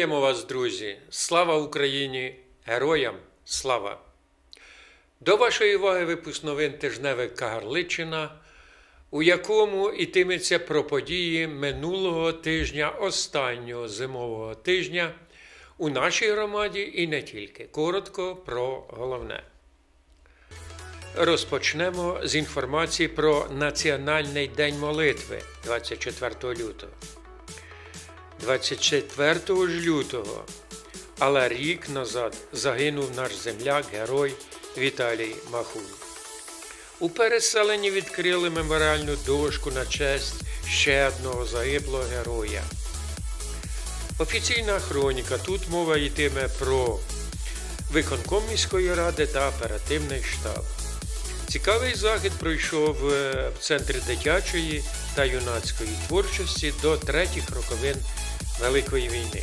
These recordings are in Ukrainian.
Вітаємо вас, друзі! Слава Україні! Героям слава! До вашої уваги випуск новин тижневик Кагарличина, у якому ітиметься про події минулого тижня, останнього зимового тижня у нашій громаді і не тільки. Коротко про головне. Розпочнемо з інформації про Національний день молитви 24 лютого. 24 ж лютого, але рік назад загинув наш земляк, герой Віталій Махун. У переселенні відкрили меморіальну дошку на честь ще одного загиблого героя. Офіційна хроніка. Тут мова йтиме про виконком міської ради та оперативний штаб. Цікавий захід пройшов е, в центрі дитячої та юнацької творчості до третіх роковин Великої війни.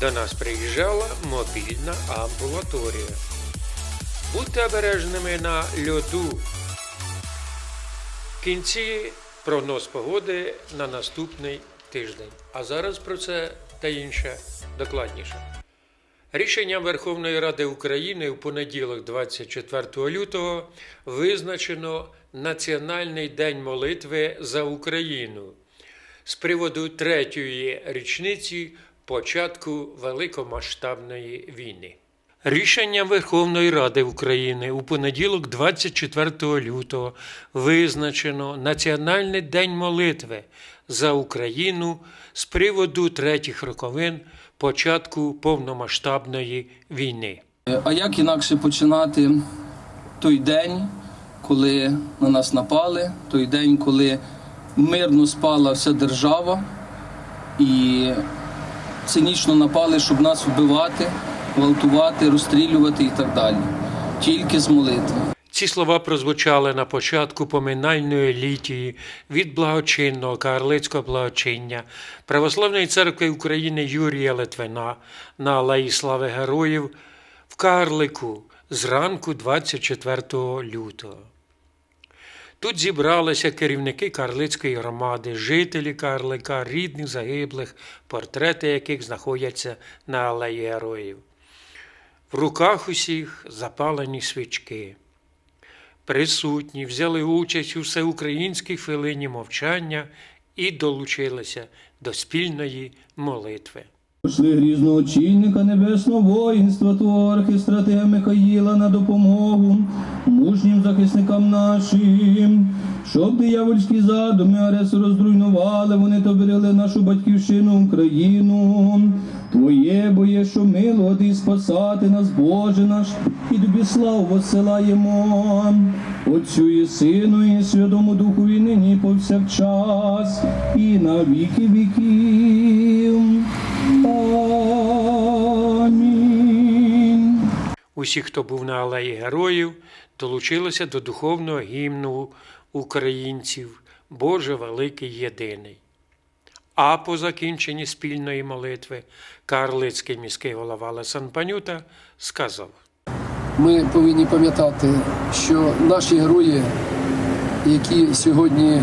До нас приїжджала мобільна амбулаторія. Будьте обережними на льоду. В кінці прогноз погоди на наступний тиждень. А зараз про це та інше докладніше. Рішенням Верховної Ради України у понеділок, 24 лютого, визначено Національний день молитви за Україну з приводу третьої річниці початку великомасштабної війни. Рішенням Верховної Ради України у понеділок, 24 лютого, визначено Національний день молитви за Україну з приводу третіх роковин початку повномасштабної війни. А як інакше починати той день, коли на нас напали, той день, коли мирно спала вся держава і цинічно напали, щоб нас вбивати, гвалтувати, розстрілювати і так далі. Тільки з молитви. Ці слова прозвучали на початку поминальної літії від благочинного карлицького благочиння Православної церкви України Юрія Литвина на Алеї Слави Героїв в Карлику зранку 24 лютого. Тут зібралися керівники Карлицької громади, жителі Карлика, рідних загиблих, портрети яких знаходяться на Алеї Героїв. В руках усіх запалені свічки. Присутні взяли участь у всеукраїнській хвилині мовчання і долучилися до спільної молитви. Пошли грізного очільника небесного воїнства Твого архістратига Михаїла на допомогу мужнім захисникам нашим, щоб диявольські задуми агресору зруйнували, вони то берегли нашу батьківщину Україну. Твоє боє, що милувати і спасати нас, Боже наш, і тобі славу посилаємо. Отцю і Сину, і Святому Духу, і нині, повсякчас, і на віки віків. Усі, хто був на алеї героїв, долучилися до духовного гімну українців Боже великий єдиний. А по закінченні спільної молитви Карлицький міський голова Лесан Панюта сказав. Ми повинні пам'ятати, що наші герої, які сьогодні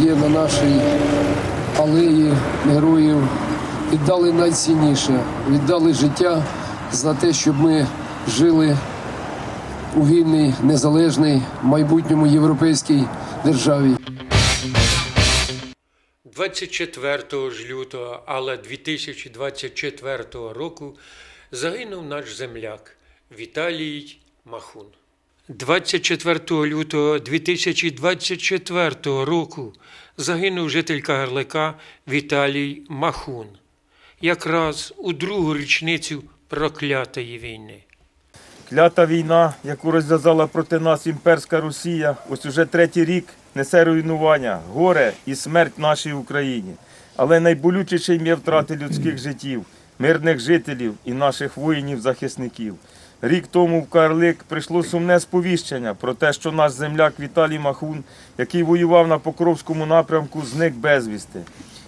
є на нашій алеї героїв, віддали найцінніше, віддали життя за те, щоб ми жили у вільній, незалежній, майбутньому європейській державі. 24 ж лютого, але 2024 року загинув наш земляк Віталій Махун. 24 лютого 2024 року загинув житель Кагарлика Віталій Махун, якраз у другу річницю проклятої війни. Клята війна, яку розв'язала проти нас імперська Росія, ось уже третій рік несе руйнування, горе і смерть нашій Україні. Але найболючішим є втрати людських життів, мирних жителів і наших воїнів-захисників. Рік тому в Карлик прийшло сумне сповіщення про те, що наш земляк Віталій Махун, який воював на Покровському напрямку, зник безвісти.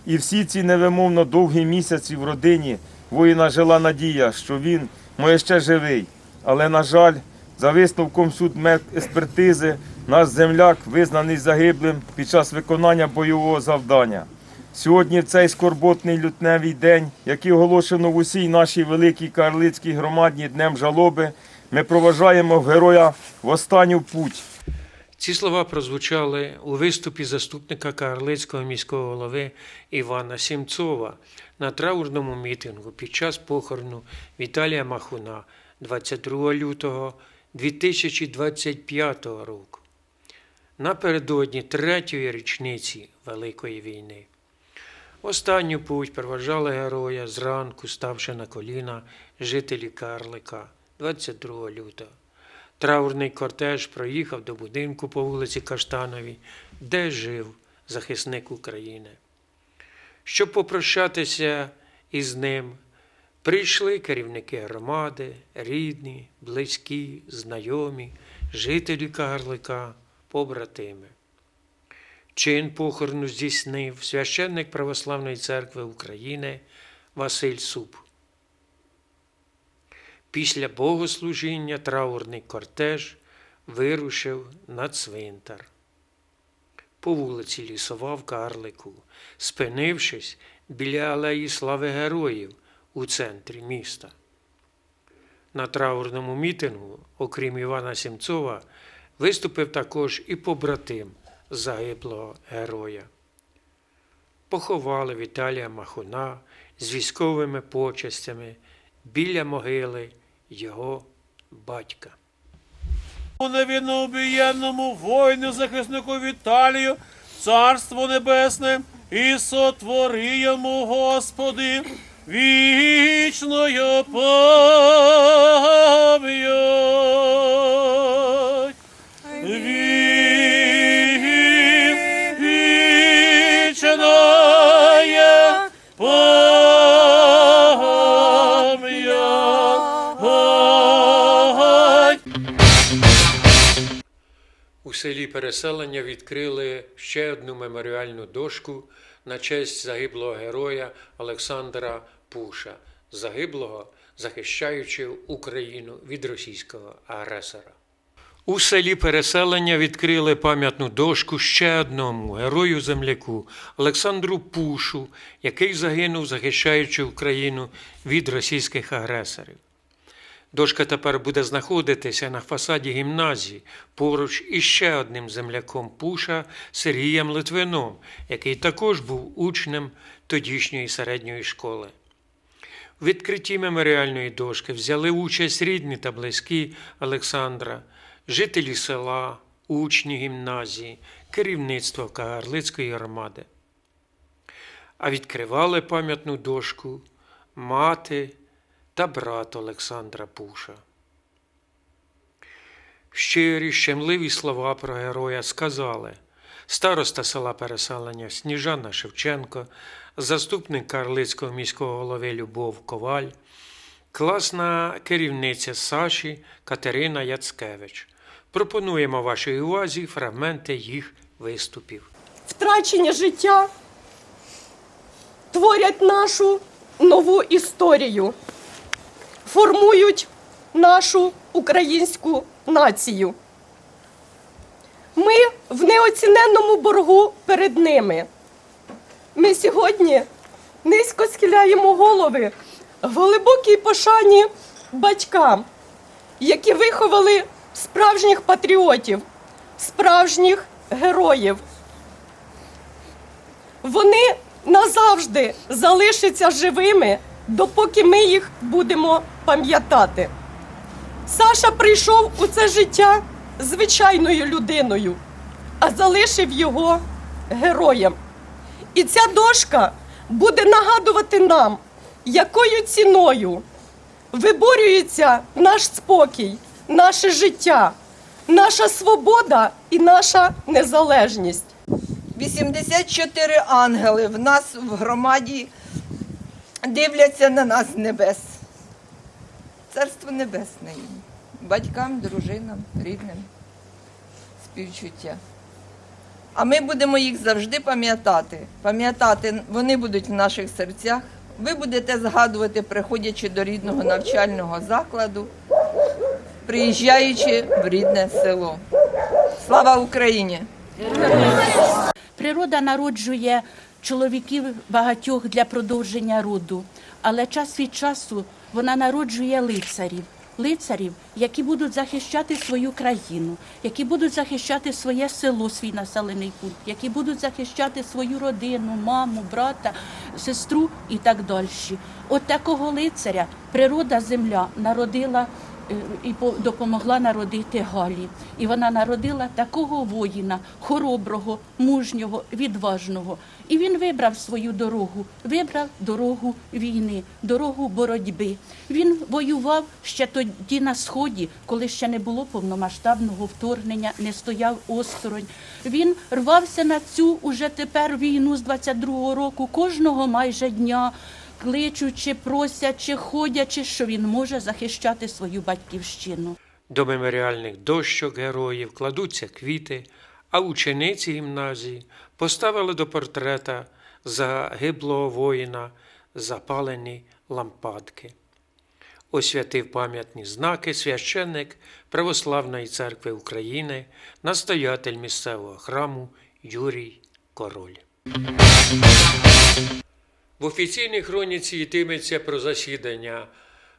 І всі ці невимовно довгі місяці в родині воїна жила надія, що він моє ще живий. Але, на жаль, за висновком судмедекспертизи, наш земляк визнаний загиблим під час виконання бойового завдання. Сьогодні в цей скорботний лютневий день, який оголошено в усій нашій великій карлицькій громаді Днем жалоби, ми проважаємо героя в останню путь. Ці слова прозвучали у виступі заступника Карлицького міського голови Івана Сімцова на траурному мітингу під час похорону Віталія Махуна 22 лютого 2025 року. Напередодні третьої річниці Великої війни. Останню путь проважали героя зранку, ставши на коліна жителі Карлика 22 лютого. Траурний кортеж проїхав до будинку по вулиці Каштановій, де жив захисник України. Щоб попрощатися із ним, прийшли керівники громади, рідні, близькі, знайомі, жителі Карлика, побратими. Чин похорону здійснив священник Православної церкви України Василь Суп. Після богослужіння траурний кортеж вирушив на цвинтар. По вулиці Лісова в Карлику, спинившись біля алеї слави героїв у центрі міста. На траурному мітингу, окрім Івана Сімцова, виступив також і побратим загиблого героя. Поховали Віталія Махуна з військовими почестями біля могили його батька. У невинно воїну захиснику Віталію, царство небесне, і сотвори йому, Господи, вічною пам'ять. У селі переселення відкрили ще одну меморіальну дошку на честь загиблого героя Олександра Пуша, загиблого, захищаючи Україну від російського агресора. У селі переселення відкрили пам'ятну дошку ще одному герою земляку Олександру Пушу, який загинув, захищаючи Україну від російських агресорів. Дошка тепер буде знаходитися на фасаді гімназії поруч із ще одним земляком Пуша Сергієм Литвином, який також був учнем тодішньої середньої школи. У відкритті меморіальної дошки взяли участь рідні та близькі Олександра, жителі села, учні гімназії, керівництво Кагарлицької громади. А відкривали пам'ятну дошку мати та брат Олександра Пуша. Щирі, щемливі слова про героя сказали староста села переселення Сніжана Шевченко, заступник Карлицького міського голови Любов Коваль, класна керівниця Саші Катерина Яцкевич. Пропонуємо вашій увазі фрагменти їх виступів. втрачені життя творять нашу нову історію, формують нашу українську націю. Ми в неоціненному боргу перед ними. Ми сьогодні низько схиляємо голови в глибокій пошані батькам, які виховали справжніх патріотів, справжніх героїв вони назавжди залишаться живими, допоки ми їх будемо пам'ятати. Саша прийшов у це життя звичайною людиною, а залишив його героєм. І ця дошка буде нагадувати нам, якою ціною виборюється наш спокій, наше життя, наша свобода і наша незалежність. 84 ангели в нас в громаді дивляться на нас з небес. Царство небесне їм. Батькам, дружинам, рідним, співчуття. А ми будемо їх завжди пам'ятати. Пам'ятати, вони будуть в наших серцях. Ви будете згадувати, приходячи до рідного навчального закладу, приїжджаючи в рідне село. Слава Україні! Природа народжує чоловіків багатьох для продовження роду. Але час від часу вона народжує лицарів. Лицарів, які будуть захищати свою країну, які будуть захищати своє село, свій населений пункт, які будуть захищати свою родину, маму, брата, сестру і так далі. От такого лицаря природа земля народила і по- допомогла народити Галі. І вона народила такого воїна, хороброго, мужнього, відважного. І він вибрав свою дорогу, вибрав дорогу війни, дорогу боротьби. Він воював ще тоді на сході, коли ще не було повномасштабного вторгнення, не стояв осторонь. Він рвався на цю уже тепер війну з 22-го року кожного майже дня кличучи, просячи, ходячи, що він може захищати свою батьківщину. До меморіальних дощок героїв кладуться квіти, а учениці гімназії поставили до портрета загиблого воїна запалені лампадки. Освятив пам'ятні знаки священник Православної церкви України, настоятель місцевого храму Юрій Король. В офіційній хроніці йтиметься про засідання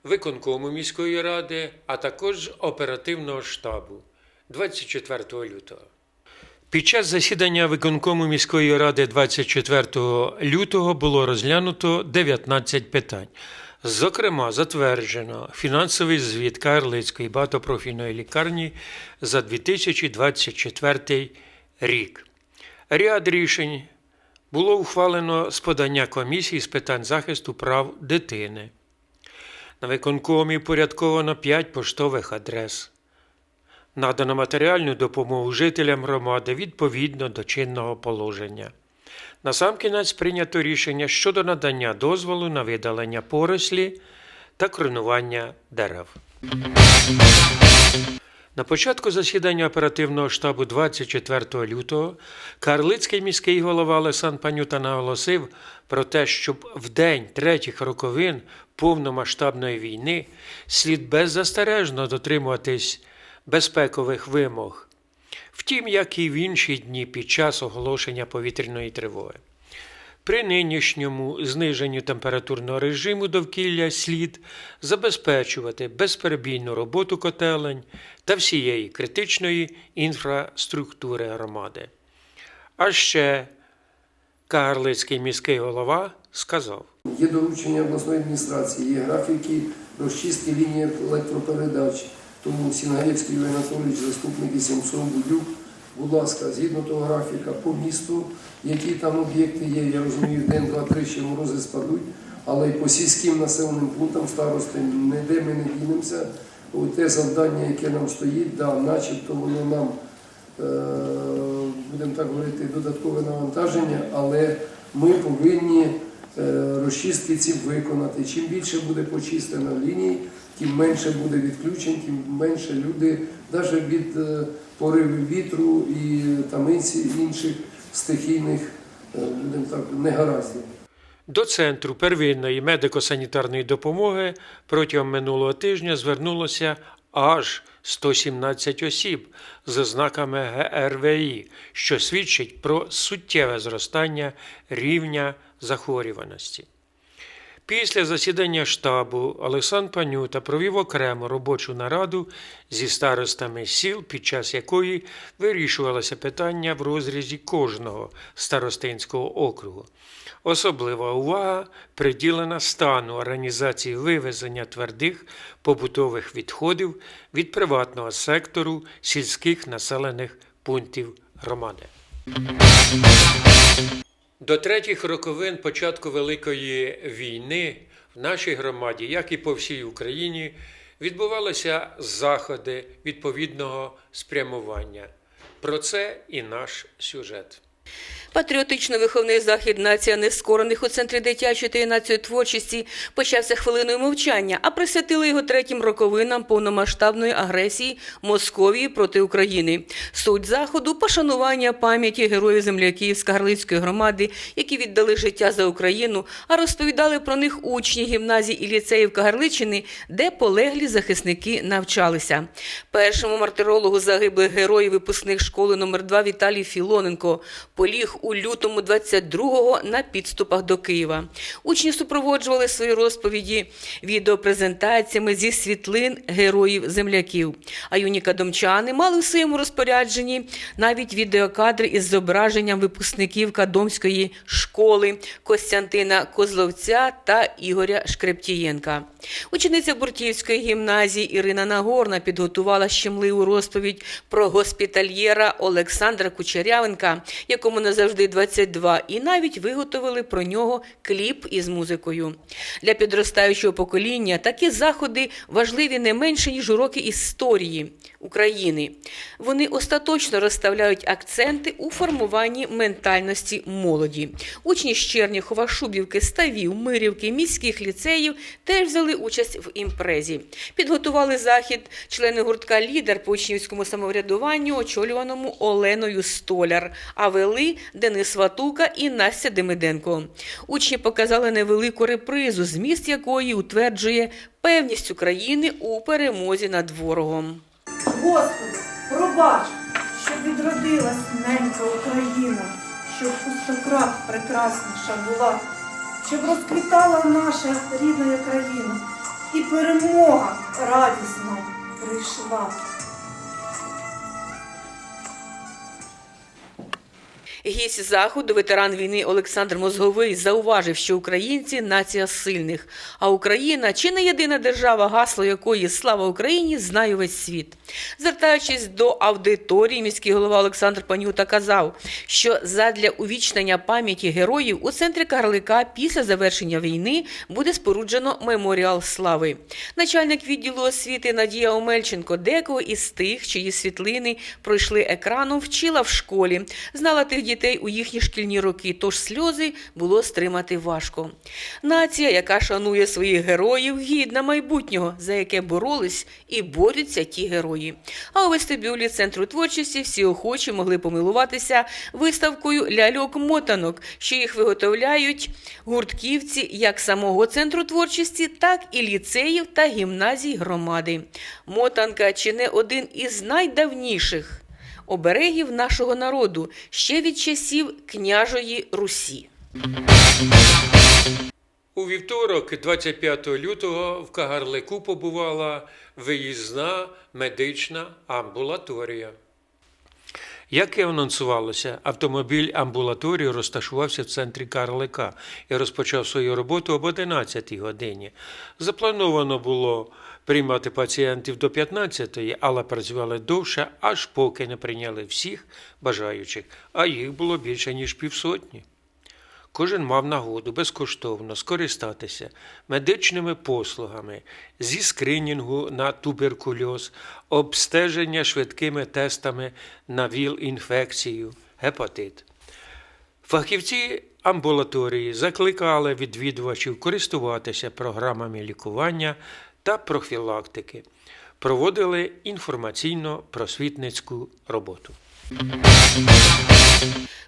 виконкому міської ради, а також оперативного штабу 24 лютого. Під час засідання виконкому міської ради 24 лютого було розглянуто 19 питань. Зокрема, затверджено фінансовий звіт Карлицької багатопрофільної лікарні за 2024 рік. Ряд рішень було ухвалено з подання комісії з питань захисту прав дитини. На виконкомі порядковано 5 поштових адрес. Надано матеріальну допомогу жителям громади відповідно до чинного положення. Насамкінець прийнято рішення щодо надання дозволу на видалення порослі та кронування дерев. На початку засідання оперативного штабу 24 лютого Карлицький міський голова Олександр Панюта наголосив про те, щоб в день третіх роковин повномасштабної війни слід беззастережно дотримуватись безпекових вимог, втім, як і в інші дні під час оголошення повітряної тривоги. При нинішньому зниженню температурного режиму довкілля слід забезпечувати безперебійну роботу котелень та всієї критичної інфраструктури громади. А ще Карлицький міський голова сказав. Є доручення обласної адміністрації, є графіки розчистки лінії електропередач. Тому Сінгаєвський Юрій Анатолійович, заступник і Сімцов, Будюк, будь ласка, згідно того графіка по місту, які там об'єкти є, я розумію, день, два, три ще морози спадуть, але й по сільським населеним пунктам старости ніде ми не дінемося. Те завдання, яке нам стоїть, да, начебто воно нам е, будемо так говорити, додаткове навантаження, але ми повинні розчистки ці виконати. Чим більше буде почистено ліній, тим менше буде відключень, тим менше люди, навіть від е, поривів вітру і там інших стихійних, е, будемо негараздів. До Центру первинної медико-санітарної допомоги протягом минулого тижня звернулося аж 117 осіб з ознаками ГРВІ, що свідчить про суттєве зростання рівня захворюваності. Після засідання штабу Олександр Панюта провів окрему робочу нараду зі старостами сіл, під час якої вирішувалося питання в розрізі кожного старостинського округу. Особлива увага приділена стану організації вивезення твердих побутових відходів від приватного сектору сільських населених пунктів громади. До третіх роковин початку Великої війни в нашій громаді, як і по всій Україні, відбувалися заходи відповідного спрямування. Про це і наш сюжет. Патріотично-виховний захід Нація нескорених у центрі дитячої та юнацької творчості почався хвилиною мовчання, а присвятили його третім роковинам повномасштабної агресії Московії проти України. Суть заходу пошанування пам'яті героїв земляків з Кагарлицької громади, які віддали життя за Україну, а розповідали про них учні гімназій і ліцеїв Кагарличини, де полеглі захисники навчалися. Першому мартирологу загиблих героїв випускник школи номер 2 Віталій Філоненко поліг у лютому 22-го на підступах до Києва. Учні супроводжували свої розповіді відеопрезентаціями зі світлин героїв-земляків. А юні кадомчани мали в своєму розпорядженні навіть відеокадри із зображенням випускників Кадомської школи Костянтина Козловця та Ігоря Шкрептієнка. Учениця Буртівської гімназії Ірина Нагорна підготувала щемливу розповідь про госпітальєра Олександра Кучерявенка, якому назавжди 22, і навіть виготовили про нього кліп із музикою. Для підростаючого покоління такі заходи важливі не менше, ніж уроки історії України. Вони остаточно розставляють акценти у формуванні ментальності молоді. Учні з Черніхова, Шубівки, Ставів, Мирівки, міських ліцеїв теж взяли участь в імпрезі. Підготували захід члени гуртка Лідер по учнівському самоврядуванню, очолюваному Оленою Столяр, а вели Денис Ватука і Настя Демиденко. Учні показали невелику репризу, зміст якої утверджує певність України у перемозі над ворогом. Господи, пробач, що відродилась ненька Україна, щоб пустократ прекрасніша була, щоб розквітала наша рідна країна, і перемога радісно прийшла. Гість заходу, ветеран війни Олександр Мозговий, зауважив, що українці нація сильних, а Україна чи не єдина держава, гасло якої слава Україні знає весь світ. Звертаючись до аудиторії, міський голова Олександр Панюта казав, що задля увічнення пам'яті героїв у центрі Карлика після завершення війни буде споруджено меморіал слави. Начальник відділу освіти Надія Омельченко декого із тих, чиї світлини пройшли екраном, вчила в школі, знала тих дітей у їхні шкільні роки, тож сльози було стримати важко. Нація, яка шанує своїх героїв, гідна майбутнього, за яке боролись і борються ті герої. А у вестибюлі центру творчості всі охочі могли помилуватися виставкою ляльок-мотанок, що їх виготовляють гуртківці як самого центру творчості, так і ліцеїв та гімназій громади. Мотанка чи не один із найдавніших оберегів нашого народу ще від часів княжої Русі. У вівторок, 25 лютого, в Кагарлику побувала виїзна медична амбулаторія. Як і анонсувалося, автомобіль амбулаторії розташувався в центрі Карлика і розпочав свою роботу об 11 годині. Заплановано було приймати пацієнтів до 15-ї, але працювали довше, аж поки не прийняли всіх бажаючих, а їх було більше ніж півсотні. Кожен мав нагоду безкоштовно скористатися медичними послугами зі скринінгу на туберкульоз, обстеження швидкими тестами на ВІЛ-інфекцію, гепатит. Фахівці амбулаторії закликали відвідувачів користуватися програмами лікування та профілактики, проводили інформаційно-просвітницьку роботу.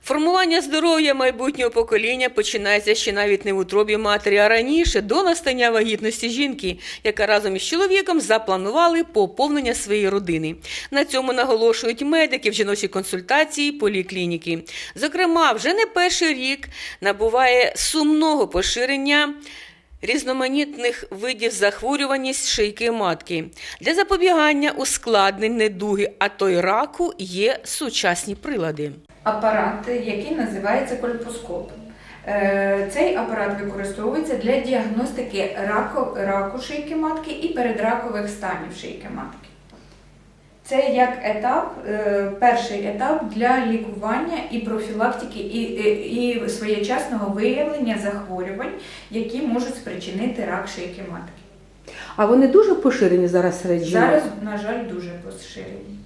Формування здоров'я майбутнього покоління починається ще навіть не в утробі матері, а раніше до настання вагітності жінки, яка разом із чоловіком запланували поповнення своєї родини. На цьому наголошують медики в жіночій консультації поліклініки. Зокрема, вже не перший рік набуває сумного поширення. Різноманітних видів захворюваність шийки матки для запобігання ускладнень недуги, а то й раку є сучасні прилади. апарат, який називається кольпоскоп. Е, Цей апарат використовується для діагностики раку, раку шийки матки і передракових станів шийки матки. Це як етап, е, перший етап для лікування і профілактики, і, і, і своєчасного виявлення захворювань, які можуть спричинити рак шийки матки. А вони дуже поширені зараз серед Зараз, на жаль, дуже поширені.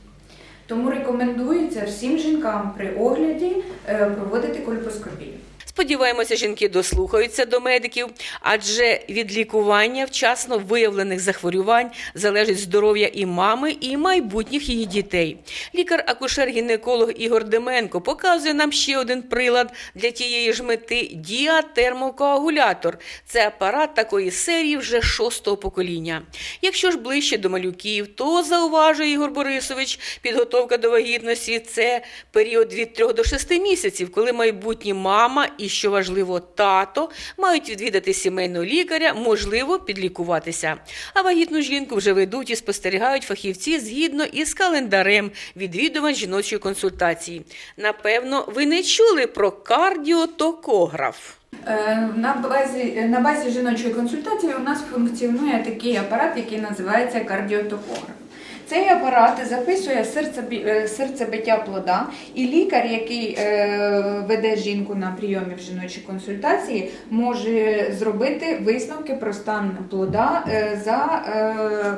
Тому рекомендується всім жінкам при огляді е, проводити кольпоскопію. Сподіваємося, жінки дослухаються до медиків, адже від лікування вчасно виявлених захворювань залежить здоров'я і мами, і майбутніх її дітей. Лікар-акушер-гінеколог Ігор Деменко показує нам ще один прилад для тієї ж мети діатермокоагулятор. Це апарат такої серії вже шостого покоління. Якщо ж ближче до малюків, то зауважує Ігор Борисович, підготовка до вагітності це період від 3 до 6 місяців, коли майбутні мама і, що важливо, тато мають відвідати сімейного лікаря, можливо, підлікуватися. А вагітну жінку вже ведуть і спостерігають фахівці згідно із календарем відвідувань жіночої консультації. Напевно, ви не чули про кардіотокограф. Е, На базі, на базі жіночої консультації у нас функціонує такий апарат, який називається кардіотокограф. Цей апарат записує е, серцебиття плода, і лікар, який е, веде жінку на прийомі в жіночій консультації, може зробити висновки про стан плода е, за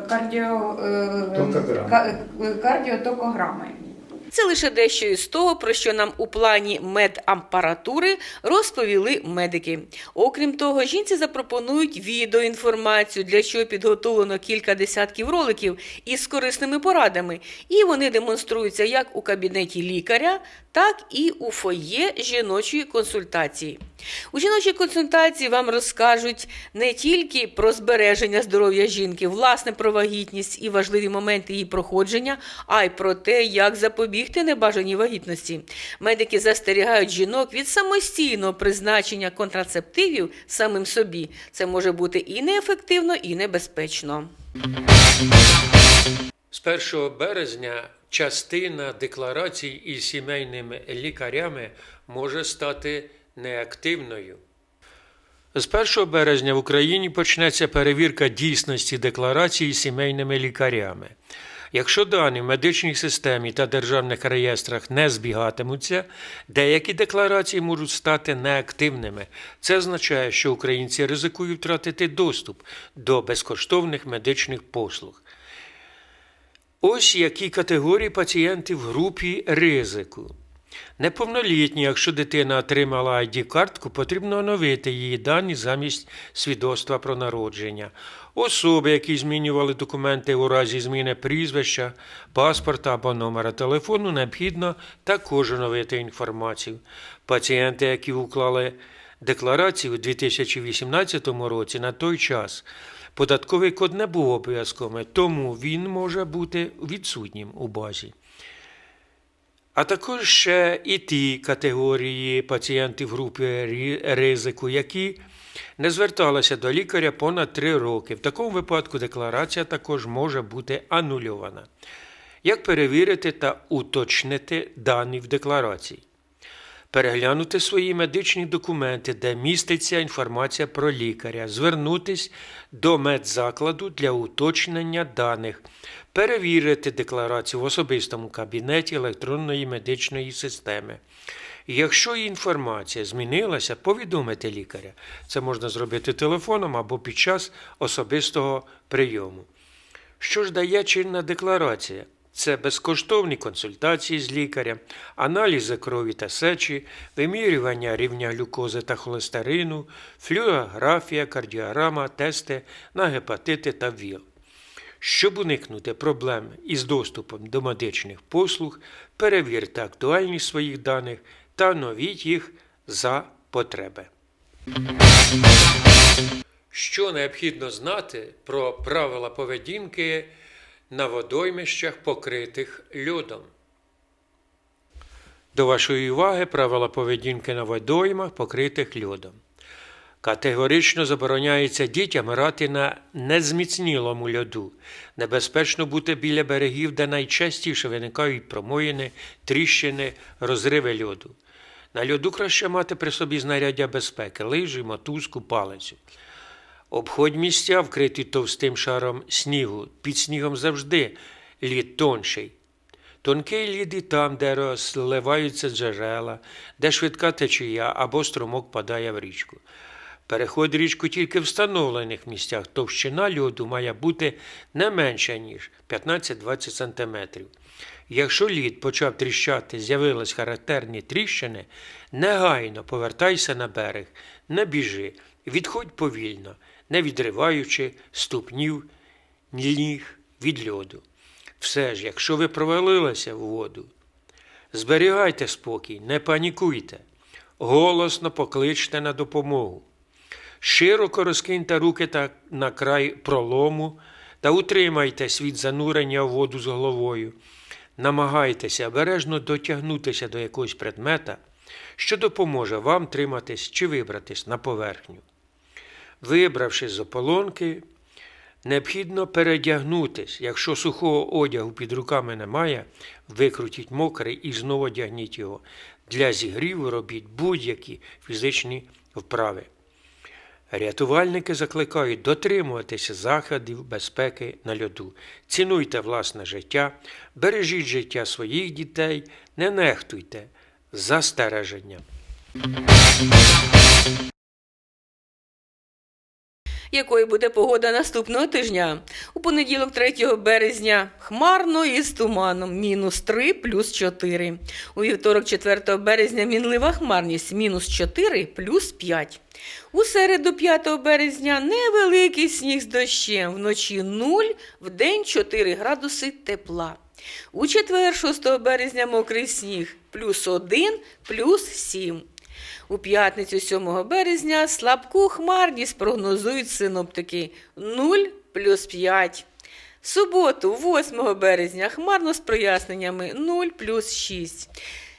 кардіо, ка- кардіотокограмою. Це лише дещо із того, про що нам у плані медампаратури розповіли медики. Окрім того, жінці запропонують відеоінформацію, для чого підготовлено кілька десятків роликів із корисними порадами, і вони демонструються як у кабінеті лікаря, так і у фоє жіночої консультації. У жіночій консультації вам розкажуть не тільки про збереження здоров'я жінки, власне про вагітність і важливі моменти її проходження, а й про те, як запобігти небажаній вагітності. Медики застерігають жінок від самостійного призначення контрацептивів самим собі. Це може бути і неефективно, і небезпечно. З 1 березня частина декларацій із сімейними лікарями може стати неактивною. З 1 березня в Україні почнеться перевірка дійсності декларацій із сімейними лікарями. Якщо дані в медичній системі та державних реєстрах не збігатимуться, деякі декларації можуть стати неактивними. Це означає, що українці ризикують втратити доступ до безкоштовних медичних послуг. Ось які категорії пацієнтів в групі ризику. Неповнолітні, якщо дитина отримала ID-картку, потрібно оновити її дані замість свідоцтва про народження. Особи, які змінювали документи у разі зміни прізвища, паспорта або номера телефону, необхідно також оновити інформацію. Пацієнти, які уклали декларацію у 2018 році, на той час податковий код не був обов'язковим, тому він може бути відсутнім у базі. А також ще і ті категорії пацієнтів групи ризику, які не зверталися до лікаря понад 3 роки. В такому випадку декларація також може бути анульована. Як перевірити та уточнити дані в декларації? Переглянути свої медичні документи, де міститься інформація про лікаря, звернутись до медзакладу для уточнення даних, перевірити декларацію в особистому кабінеті електронної медичної системи. Якщо інформація змінилася, повідомити лікаря. Це можна зробити телефоном або під час особистого прийому. Що ж дає чинна декларація? Це безкоштовні консультації з лікарем, аналізи крові та сечі, вимірювання рівня глюкози та холестерину, флюорографія, кардіограма, тести на гепатити та ВІЛ. Щоб уникнути проблем із доступом до медичних послуг, перевірте актуальність своїх даних та оновіть їх за потреби. Що необхідно знати про правила поведінки на водоймищах, покритих льодом? До вашої уваги правила поведінки на водоймах, покритих льодом. Категорично забороняється дітям грати на незміцнілому льоду. Небезпечно бути біля берегів, де найчастіше виникають промоїни, тріщини, розриви льоду. На льоду краще мати при собі знаряддя безпеки, лижі, мотузку, палицю. Обходь місця, вкриті товстим шаром снігу. Під снігом завжди лід тонший. Тонкий лід і там, де розливаються джерела, де швидка течія або струмок падає в річку. Переход річку тільки в встановлених місцях. Товщина льоду має бути не менша, ніж 15-20 см. Якщо лід почав тріщати, з'явились характерні тріщини, негайно повертайся на берег, не біжи, відходь повільно, не відриваючи ступнів ніг від льоду. Все ж, якщо ви провалилися в воду, зберігайте спокій, не панікуйте, голосно покличте на допомогу. Широко розкиньте руки та на край пролому та утримайтесь від занурення в воду з головою. Намагайтеся обережно дотягнутися до якогось предмета, що допоможе вам триматись чи вибратись на поверхню. Вибравшись з ополонки, необхідно передягнутись. Якщо сухого одягу під руками немає, викрутіть мокрий і знову одягніть його. Для зігріву робіть будь-які фізичні вправи. Рятувальники закликають дотримуватися заходів безпеки на льоду. Цінуйте власне життя, бережіть життя своїх дітей, не нехтуйте застереженням. Якою буде погода наступного тижня? У понеділок, 3 березня, хмарно і з туманом, мінус 3, плюс 4. У вівторок, 4 березня, мінлива хмарність, мінус 4, плюс 5. У середу, 5 березня, невеликий сніг з дощем, вночі 0, вдень 4 градуси тепла. У четвер, 6 березня, мокрий сніг, плюс 1, плюс 7. У п'ятницю 7 березня слабку хмарність прогнозують синоптики 0 плюс 5. В суботу, 8 березня, хмарно з проясненнями 0 плюс 6.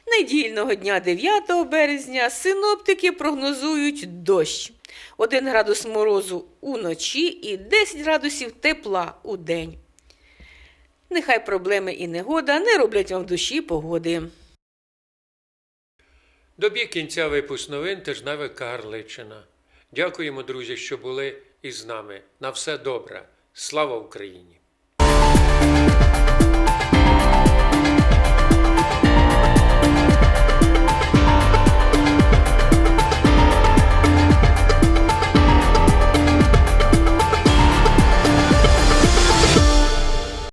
Недільного дня 9 березня синоптики прогнозують дощ. 1 градус морозу уночі і 10 градусів тепла у день. Нехай проблеми і негода не роблять вам в душі погоди. Добіг кінця випуск новин тижневика Гарличина. Дякуємо, друзі, що були із нами. На все добре. Слава Україні!